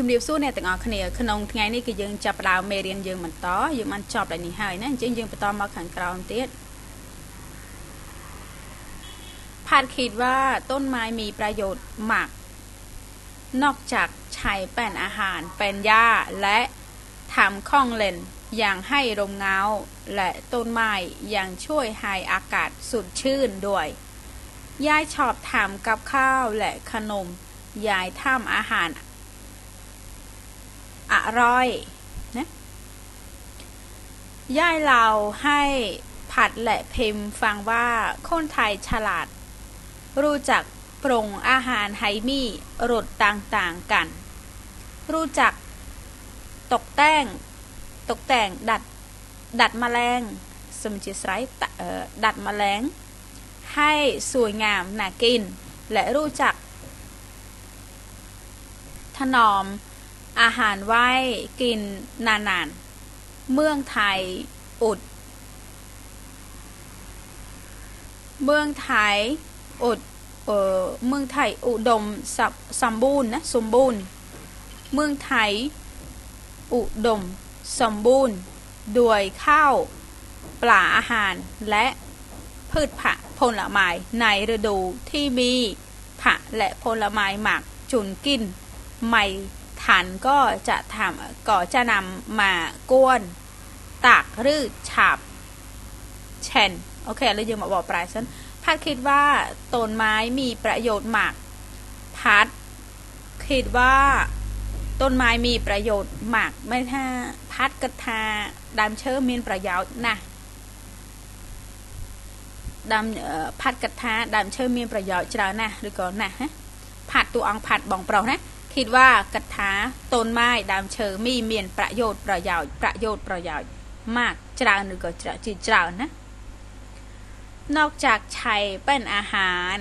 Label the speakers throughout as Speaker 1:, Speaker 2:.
Speaker 1: ชุมเดียวสู้เนี่ยแต่งออกเหนืขนมไงนี่ก็ยังจับดาวเมรียนยังมันต่อยังมันจอบอะไรนี่หายนั่นจึงยังไปต่อมาขังกราวเตี้ยผ่านคิดว่าต้นไม้มีประโยชน์มากนอกจากใช้เป็นอาหารเป็นหญ้าและทำข้องเลนอย่างให้ลมเงาและต้นไม้อย่างช่วยให้อากาศสุดชื่นด้วยยายชอบทำกับข้าวและขนมยายทำอาหาร อร่อยนะยายเราให้ผัดและพิมพ์ฟังว่าคนไทยฉลาด รู้จักปรุงอาหารให้มีรสต่างๆกัน รู้จักตกแต่งตกแต่งดัดดัดแมลงสมจิตไรเอ่อดัดแมลงให้สวยงามน่ากิน และรู้จัก ถนอม อาหารไหว้กินนานๆ เมืองไทยอุดเมืองไทยอุดเออเมืองไทยอุดมสมสมบูรณ์นะสมบูรณ์ เมืองไทยอุดมสมบูรณ์ด้วยข้าวปลาอาหารและพืชผักผลไม้ในฤดูที่มีผักและผลไม้หมักจุนกินไม่ ฉันก็จะทำก็จะนำมากวนตักหรือฉับเชนโอเคเลยยืมมาบอกปลายฉันพัดคิดว่าต้นไม้มีประโยชน์มาก พัดคิดว่าต้นไม้มีประโยชน์มากไม่ถ้าพัดกระทาดามเชอร์มีประโยชน์นะดามพัดกระทาดามเชอร์มีประโยชน์เจ้านะหรือก่อนนะฮะผัดตัวอังผัดบองเปล่านะ ากระถาต้นไม้ដើមឈើมีមានប្រយោជន៍ប្រយោជន៍ប្រយោជន៍ប្រយោជន៍มากច្រើនឬក៏ច្រើនជាច្រើនណាนอกจากใช้เป็นอาหาร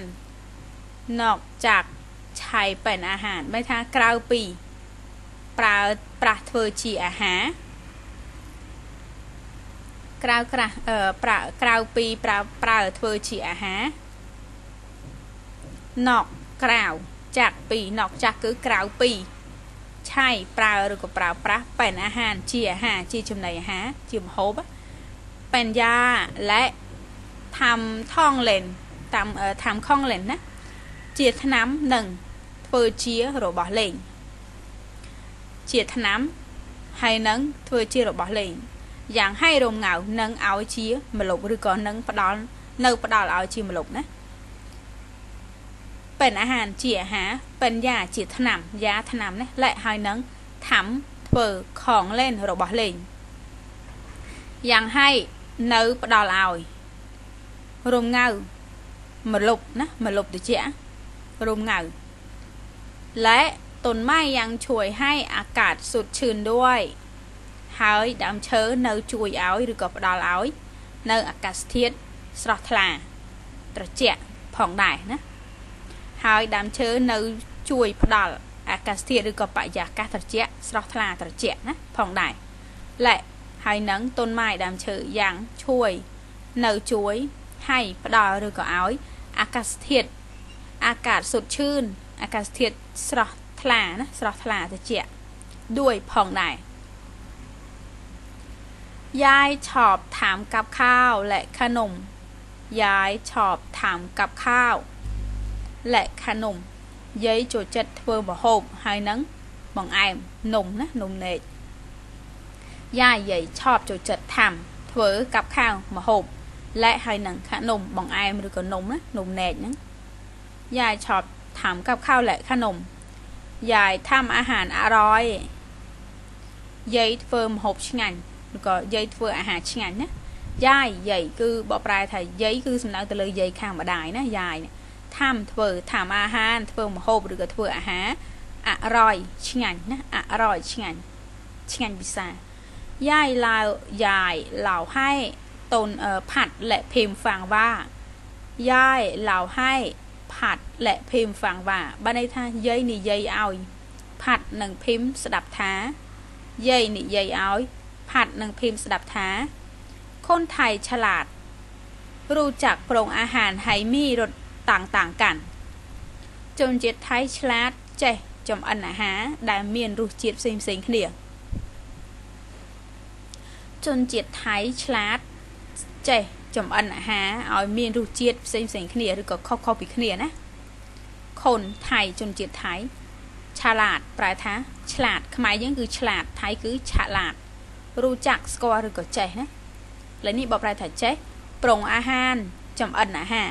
Speaker 1: นอกจากใช้เป็นอาหารไม่ថាក្រៅពីប្រើប្រាស់ធ្វើជាអាហារក្រៅក្រាស់អឺប្រើក្រៅពីប្រើប្រើធ្វើជាអាហារนอกក្រៅ ចាក់ពីនอกចាស់គឺក្រៅពីឆៃប្រើឬក៏ប្រើប្រាស់เป็นអាហារជាអាហារជាចំណីអាហារជាម្ហូបเป็นยาและทำท่องเล่นតាមทำข้องเล่นណាជាថ្នាំនិងធ្វើជារបស់លេងជាថ្នាំហើយនឹងធ្វើជារបស់លេងយ៉ាងให้រំងៅនឹងឲ្យជាមលុបឬក៏នឹងផ្ដល់នៅផ្ដល់ឲ្យជាមលុបណា เป็นอาหารជាអាហារเป็นยาជាថ្នាំยาថ្នាំនេះและហើយនឹងทำធ្វើของเล่นរបស់លេងយ៉ាងให้នៅផ្ដល់ឲ្យរំងៅមលុបណាមលុបតិចរំងៅและต้นไม้ยังช่วยให้อากาศสดชื่นด้วย ហើយដើមឈើនៅជួយឲ្យឬក៏ផ្ដល់ឲ្យ នៅអាកាសធាតុស្រស់ថ្លាត្រជាក់ផងដែរណា ហើយដើមឈើនៅជួយផ្ដល់អាកាសធាតុឬក៏បរិយាកាសត្រជាក់ស្រស់ថ្លាត្រជាក់ណាផងដែរและហើយនឹងต้นไม้ដើមឈើយ៉ាងជួយនៅជួយให้ផ្ដល់ឬក៏ឲ្យអាកាសធាតុអាកាศសុទ្ធឈឿនអាកាសធាតុស្រស់ថ្លាណាស្រស់ថ្លាត្រជាក់ด้วยផងដែរยายชอบถามกับข้าวและขนมยายชอบถามกับข้าว และขនំយាយចូលចិត្តធ្វើម្ហូបហើយនឹងបង្អែមនំណានំនែកយាយយាយชอบចូលចិត្តធ្វើធ្វើกับข้าวម្ហូបและហើយនឹងขนมបង្អែមឬក៏នំណានំនែកហ្នឹងយាយชอบทำกับข้าวและขนมยายทำอาหารอร่อยយាយធ្វើម្ហូបឆ្ងាញ់ឬក៏យាយធ្វើអាហារឆ្ងាញ់ណាយាយយាយគឺបកប្រែថាយាយគឺសំដៅទៅលើយាយខាងម្ដាយណាយាយនេះ ថំធ្វើថំអាហារធ្វើម្ហូបឬក៏ធ្វើអាហារអរ៉យឆ្ងាញ់ណាអរ៉យឆ្ងាញ់ឆ្ងាញ់ពិសាយាយឡាវយាយឡាវហៃតូនផាត់លែកភីមហ្វាងវ៉ាយាយឡាវហៃផាត់លែកភីមហ្វាងវ៉ាបានន័យថាយាយនិយាយឲ្យផាត់និងភីមស្ដាប់ថាយាយនិយាយឲ្យផាត់និងភីមស្ដាប់ថាខុនថៃឆ្លាត រូចាក់ប្រងអាហារហៃមីរត់ ต่างๆกัน ជនជាតិថៃឆ្លាតចេះ ចំអិនអាហារដែលមានរសជាតិផ្សេងផ្សេងគ្នាជនជាតិថៃឆ្លាតចេះចំអិនអាហារឲ្យមានរសជាតិផ្សេងផ្សេងគ្នាឬក៏ខុសៗពីគ្នាណាខុនថៃជនជាតិថៃឆាឡាតប្រែថាឆ្លាតខ្មែរយើងគឺឆ្លាតថៃគឺឆាឡាតรู้จักស្គាល់ឬក៏ចេះណាឡើយនេះបបប្រែថាចេះប្រុងអាហារចំអិនអាហារ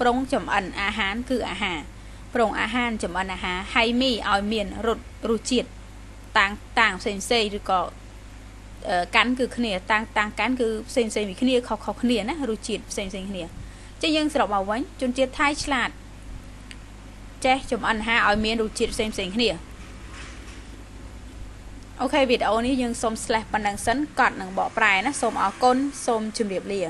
Speaker 1: ប្រុងចំអិនអាហារគឺអាហារប្រុងអាហារចំអិនអាហារហើយមីឲ្យមានរសរសជាតិតាំងតាំងផ្សេងផ្សេងឬក៏កាន់គឺគ្នាតាំងតាំងកាន់គឺផ្សេងផ្សេងពីគ្នាខុសខុសគ្នាណារសជាតិផ្សេងផ្សេងគ្នាចឹងយើងសរុបមកវិញជនជាតិថៃឆ្លាតចេះចំអិនអាហារឲ្យមានរសជាតិផ្សេងផ្សេងគ្នាអូខេវីដេអូនេះយើងសូម slash ប៉ុណ្ណឹងសិនកត់នឹងបកប្រែណាសូមអរគុណសូមជម្រាបលា